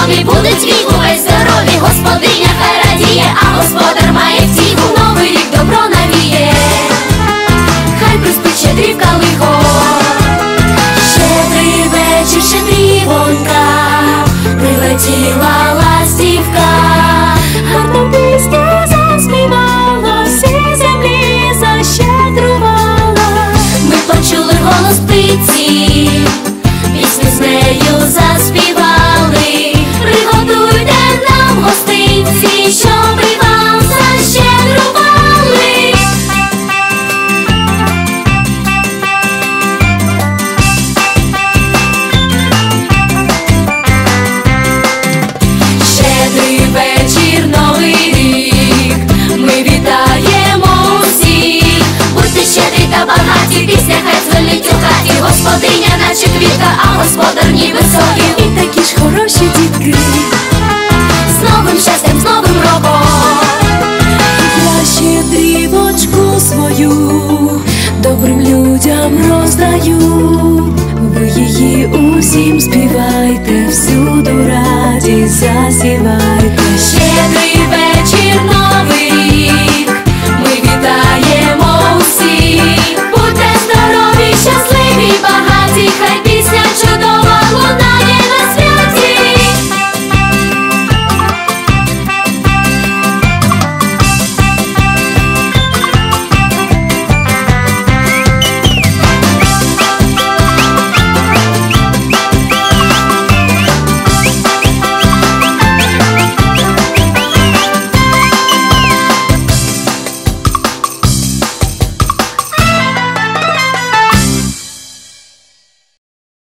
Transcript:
Славі буде твій, весь здорові господиня. наче квітка, а господар ніби високий І такі ж хороші дітки. З новим щастям, з новим роком. Я щедрівочку свою добрим людям роздаю.